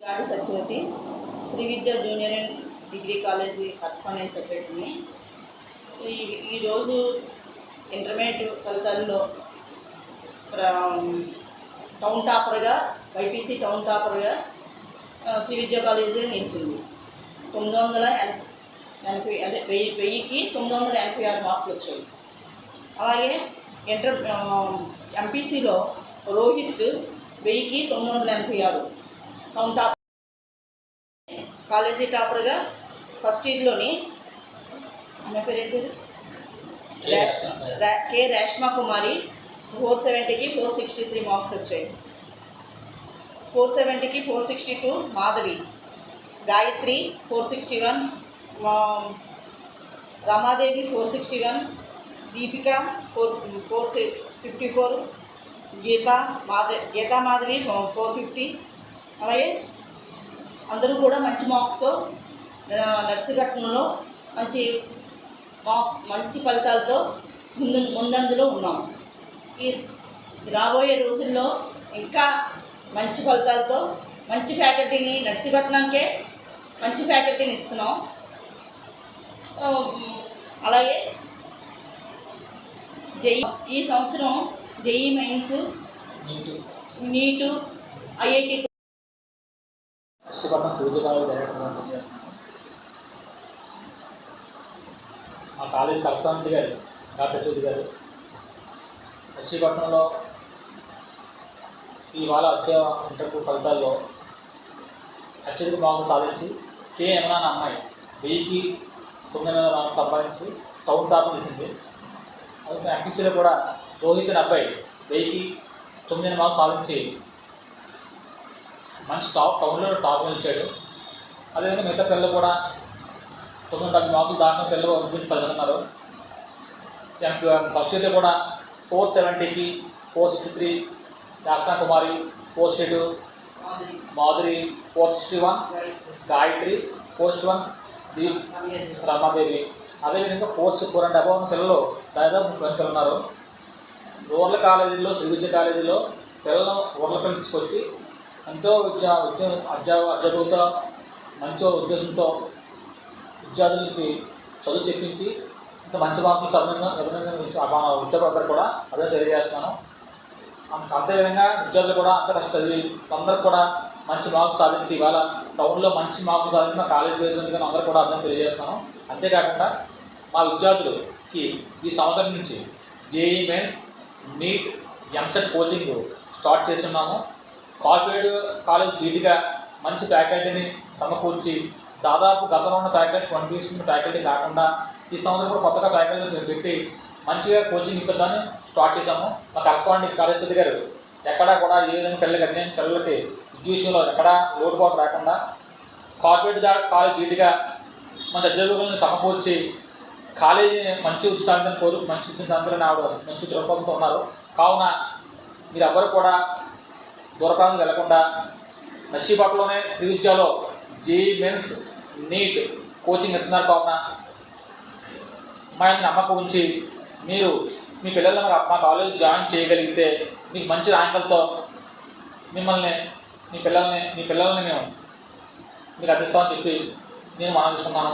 Gadi Satyavati Sri Vidya junior and degree college correspondent సెక్రటరీని ఈ ఈరోజు ఇంటర్మీడియట్ ఫలితాల్లో టౌన్ టాపర్గా వైపీసీ టౌన్ టాపర్గా శ్రీ విద్యా కాలేజీ నిలిచింది. తొమ్మిది వందల ఎనభై అదే వెయ్యి వెయ్యికి తొమ్మిది వందల ఎనభై ఆరు మార్కులు వచ్చాయి. అలాగే ఇంటర్ ఎంపీసీలో రోహిత్ వెయ్యికి తొమ్మిది వందల ఎనభై ఆరు. టౌన్ టాప్ కాలేజీ టాపర్గా ఫస్ట్ ఇయర్లోని అమ్మాయి పేరు ఏం పేరు? కె రేష్మా కుమారి ఫోర్ సెవెంటీకి ఫోర్ సిక్స్టీ త్రీ మార్క్స్ వచ్చాయి. Four సెవెంటీకి four sixty two Madhavi. Gayathri four sixty one Ramadevi four sixty one Deepika four four fifty four Geetha Madhavi Geetha Madhavi four fifty అలాగే అందరూ కూడా మంచి మార్క్స్తో నర్సీపట్నంలో మంచి మార్క్స్ మంచి ఫలితాలతో ముందు ముందంజలో ఉన్నాం ఈ రాబోయే రోజుల్లో ఇంకా మంచి ఫలితాలతో మంచి ఫ్యాకల్టీని నర్సీపట్నానికే మంచి ఫ్యాకల్టీని ఇస్తున్నాం. అలాగే జై ఈ సంవత్సరం జేఈ మెయిన్స్ నీటు. ఐఐటి మా కాలేజ్ కరస్పాండెంట్ గారు డాక్టర్ సత్యవతి గారు. నర్సీపట్నంలో ఇవాళ వచ్చే ఇంటర్వ్యూ ఫలితాల్లో అత్యధిక మార్కులు సాధించి కే అమ్మాయి వెయ్యికి తొమ్మిది వందల సంపాదించి టౌన్ టాప్ తీసింది. అలాగే ఎంపీసీలో కూడా రోహిత్ అనే అబ్బాయి వెయ్యికి తొమ్మిది వందల మార్కులు సాధించి మంచి టాప్ టౌన్లో టాప్ నిలిచాడు అదేవిధంగా మిగతా పిల్లలు కూడా తొమ్మిది డెబ్బై మార్కులు దాటిన పిల్లలు అభివృద్ధి పది ఉన్నారు. ఫస్ట్ ఇయర్లో కూడా four సెవెంటీకి four sixty three Yasna Kumari four sixty two Madhuri four sixty one Gayathri four sixty one Deep Ramadevi. అదేవిధంగా ఫోర్త్ ఫోర్ అండ్ అబౌవ్ పిల్లలు దాదాపు ముప్పై ఉన్నారు. రూరల్ కాలేజీలో శ్రీ విద్య కాలేజీలో పిల్లలను రూరల్ పిల్లలు తీసుకొచ్చి ఎంతో విద్యా విద్య అధ్యా అధ్యాపకులతో మంచి ఉద్దేశంతో విద్యార్థులకి చదువు చెప్పించి ఇంత మంచి మార్కులు అభినందన అభినందన మా విద్యార్థులందరూ కూడా అభినందన తెలియజేస్తాను అంత- అంతేవిధంగా విద్యార్థులు కూడా అంత కష్ట చదివి అందరూ కూడా మంచి మార్కులు సాధించి ఇవాళ టౌన్లో మంచి మార్కులు సాధించి మా కాలేజ్ ప్రెసిడెంట్గా అందరూ కూడా అర్థం తెలియజేస్తున్నాను. అంతేకాకుండా మా విద్యార్థులకి ఈ సంవత్సరం నుంచి JEE Mains NEET EAMCET coaching start చేస్తున్నాము. కార్పొరేట్ కాలేజ్ ధీటుగా మంచి ఫ్యాకల్టీని సమకూర్చి దాదాపు గతంలో ఉన్న ఫ్యాకల్టీ ట్వంటీ ఫ్యాకల్టీ కాకుండా ఈ సంవత్సరం కూడా కొత్తగా ఫ్యాకల్టీ పెట్టి మంచిగా కోచింగ్ ఇప్పించాలని స్టార్ట్ చేశాము. మా కరస్పాండింగ్ కాలేజ్ గారు ఎక్కడా కూడా ఏ విధంగా పిల్లలకి అన్యాయం పిల్లలకి విద్య విషయంలో ఎక్కడా లోటుపాటు రాకుండా కార్పొరేట్ దా- కాలేజ్ ధీటుగా మన అధ్యాపకులను సమకూర్చి కాలేజీని మంచి ఉత్సాహం కోరు మంచి ఉత్సాహం ఆవిడ మంచి దృక్పథంతో ఉన్నారు. కావున మీరు ఎవరు కూడా దూరప్రాంతం వెళ్ళకుండా నర్సీపట్నంలోనే శ్రీ విద్యలో జేఈ మెన్స్ నీట్ కోచింగ్ ఇస్తున్నారు. కావున మా యొక్క నమ్మకం ఉంచి మీరు మీ పిల్లల్ని మా- మా కాలేజ్ జాయిన్ చేయగలిగితే మీకు మంచి ర్యాంకులతో మిమ్మల్ని మీ పిల్లల్ని మీ పిల్లల్ని మేము మీకు అందిస్తామని చెప్పి నేను మనం